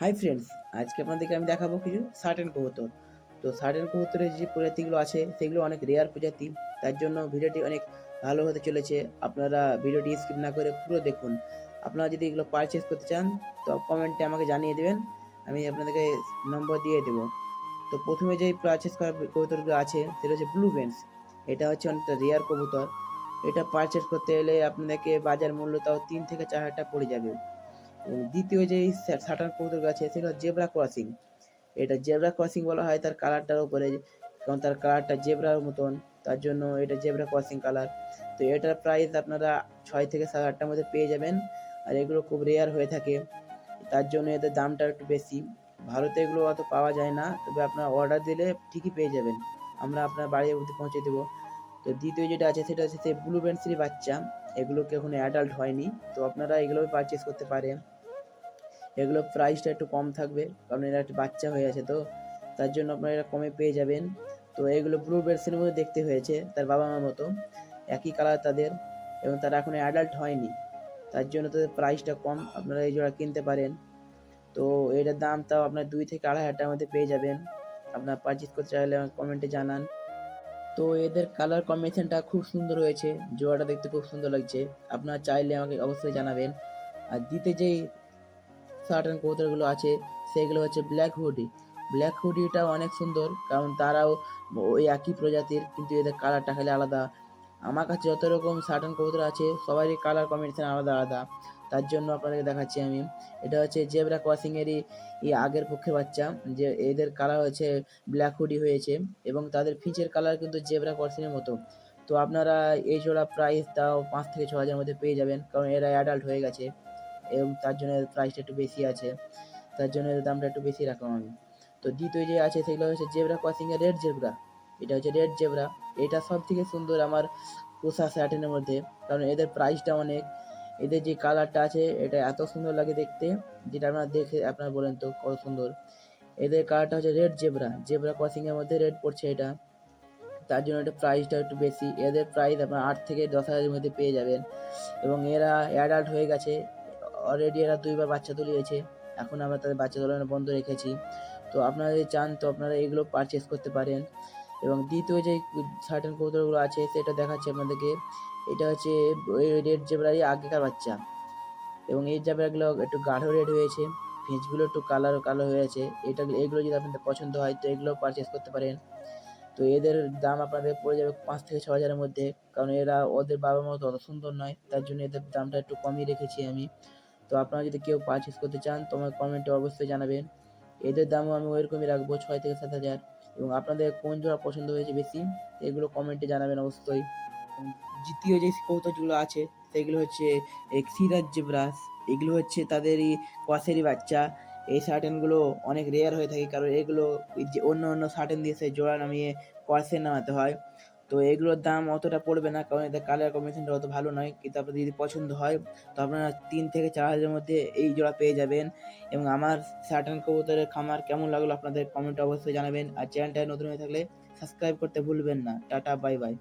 Hi friends আজকে আপনাদেরকে আমি দেখাবো কিছু সার্টেন কবুতর। তো সার্টেন কবুতরের যে প্রজাতিগুলো আছে, সেগুলো অনেক রেয়ার প্রজাতি, তার জন্য ভিডিওটি অনেক ভালো হতে চলেছে। আপনারা ভিডিওটি স্কিপ না করে পুরো দেখুন। আপনারা যদি এগুলো পারচেস করতে চান, তো কমেন্টে আমাকে জানিয়ে দেবেন, আমি আপনাদেরকে নম্বর দিয়ে দেবো। তো প্রথমে যেই পারচেস করা কবুতরগুলো আছে, সেটা হচ্ছে ব্লু বেন্স এটা হচ্ছে অনেকটা রেয়ার কবুতর। এটা পারচেস করতে গেলে আপনাদেরকে বাজার মূল্য তাও তিন থেকে চার হাজার টাকা পড়ে যাবে। এবং দ্বিতীয় যে সাটান কবুতর আছে, সেটা জেব্রা ক্রসিং। এটা জেব্রা ক্রসিং বলা হয়, তার কালারটার উপরে কারণ তার কালারটা জেব্রার মতন, তার জন্য এটা জেব্রা ক্রসিং কালার। তো এটার প্রাইস আপনারা ছয় থেকে সাত আটটার মধ্যে পেয়ে যাবেন, আর এগুলো খুব রেয়ার হয়ে থাকে। তার জন্য এদের দামটা একটু বেশি। ভারতে এগুলো অত পাওয়া যায় না, তবে আপনার অর্ডার দিলে ঠিকই পেয়ে যাবেন। আমরা আপনার বাড়ির অবধি পৌঁছে দেবো। তো দ্বিতীয় যেটা আছে, সেটা হচ্ছে সেই ব্লু পেন্সিল বাচ্চা। এগুলোকে এখন অ্যাডাল্ট হয়নি, তো আপনারা এগুলো পারচেস করতে পারেন। এগুলো প্রাইসটা একটু কম থাকবে, কারণ এরা একটু বাচ্চা হয়ে আছে তো, তার জন্য আপনারা এটা কমে পেয়ে যাবেন। তো এগুলো ব্লু বেডসের মধ্যে দেখতে হয়েছে, তার বাবা মার মতো। একই কালার তাদের, এবং তারা এখন অ্যাডাল্ট হয়নি। তার জন্য তাদের প্রাইসটা কম, আপনারা এই জোড়া কিনতে পারেন। তো এটার দাম তাও আপনার দুই থেকে আড়াই হাজার টাকার মধ্যে পেয়ে যাবেন। আপনার পারচেস করতে চাইলে আমাকে কমেন্টে জানান। তো এদের কালার কম্বিনেশনটা খুব সুন্দর হয়েছে, জোড়াটা দেখতে খুব সুন্দর লাগছে। আপনারা চাইলে আমাকে অবশ্যই জানাবেন। আর দিতে যেই সার্টেন কবুতরগুলো আছে, সেগুলো হচ্ছে ব্ল্যাক হুডি ব্ল্যাক হুডিটা অনেক সুন্দর, কারণ তারাও ওই একই প্রজাতির, কিন্তু এদের কালারটা খালি আলাদা। আমার কাছে যত রকম সার্টেন কবুতর আছে, সবারই কালার কম্বিনেশন আলাদা আলাদা। তার জন্য আপনাদেরকে দেখাচ্ছি আমি। এটা হচ্ছে জেব্রা ক্রসিংয়েরই এই আগের পক্ষে বাচ্চা, যে এদের কালার হচ্ছে ব্ল্যাক হুডি হয়েছে, এবং তাদের ফিচের কালার কিন্তু জেব্রা ক্রসিংয়ের মতো। তো আপনারা এই জোড়া প্রাইস তাও পাঁচ থেকে ছ হাজারের মধ্যে পেয়ে যাবেন, কারণ এরা অ্যাডাল্ট হয়ে গেছে। এবং তার জন্য প্রাইসটা একটু বেশি আছে। তার জন্য দামটা একটু বেশি রাখলাম আমি। তো দ্বিতীয় যে আছে সেগুলো হচ্ছে জেব্রা ক্রসিং এর রেড জেব্রা এটা হচ্ছে রেড জেব্রা এটা সব থেকে সুন্দর আমার পোষা স্যাটেনের মধ্যে। কারণ এদের প্রাইসটা অনেক। এদের যে কালারটা আছে, এটা এত সুন্দর লাগে দেখতে, যেটা আপনারা দেখে আপনারা বলেন তো কত সুন্দর। এদের কালারটা হচ্ছে রেড জেব্রা জেব্রা ক্রসিং এর মধ্যে রেড পড়ছে এটা। তার জন্য এটা প্রাইসটা একটু বেশি। এদের প্রাইস আপনার আট থেকে দশ হাজারের মধ্যে পেয়ে যাবেন। এবং এরা অ্যাডাল্ট হয়ে গেছে। অলরেডি এরা দুইবার বাচ্চা তুলিয়েছে। এখন আমরা তাদের বাচ্চা তোলানো বন্ধ রেখেছি। তো আপনারা যদি চান তো আপনারা এগুলো পারচেস করতে পারেন। এবং দ্বিতীয় যে সার্টেন কবুতরগুলো আছে, সেটা দেখাচ্ছি আপনাদেরকে। এটা হচ্ছে রেড জেব্রারই আগেকার বাচ্চা। এবং এই জেব্রাগুলো একটু গাঢ় রেড হয়েছে। ফেঁচগুলো একটু কালার কালো হয়েছে এটা, এগুলো যদি আপনাদের পছন্দ হয়, তো এগুলো পারচেস করতে পারেন। তো এদের দাম আপনাদের পড়ে যাবে পাঁচ থেকে ছ হাজারের মধ্যে। কারণ এরা ওদের বাবার মতো অত সুন্দর নয়। তার জন্য এদের দামটা একটু কমই রেখেছি আমি। তো আপনারা যদি কেউ পারচেস করতে চান, তো আমার কমেন্টে অবশ্যই জানাবেন। এদের দামও আমি ওইরকমই রাখব, ছয় থেকে সাত হাজার। এবং আপনাদের কোন জোড়া পছন্দ হয়েছে বেশি, এগুলো কমেন্টে জানাবেন অবশ্যই। দ্বিতীয় যে কৌতুকগুলো আছে, সেগুলো হচ্ছে সিরাজ জেব্রাস এগুলো হচ্ছে তাদেরই কসেরই বাচ্চা। এই শার্টেনগুলো অনেক রেয়ার হয়ে থাকে, কারণ এগুলো অন্য অন্য শার্টেন দিয়ে সে জোড়া নামিয়ে কসে নামাতে হয়। তো এগুলোর দাম অতটা পড়বে না, কারণ এদের কালার কম্বিনেশনটা অত ভালো নয়। কিন্তু আপনাদের যদি পছন্দ হয়, তো আপনারা তিন থেকে চার হাজারের মধ্যে এই জোড়া পেয়ে যাবেন। এবং আমার স্যাটার্ন কবুতরের খামার কেমন লাগল আপনাদের কমেন্টে অবশ্যই জানাবেন। আর চ্যানেলটা নতুন হয়ে থাকলে সাবস্ক্রাইব করতে ভুলবেন না। Tata bye bye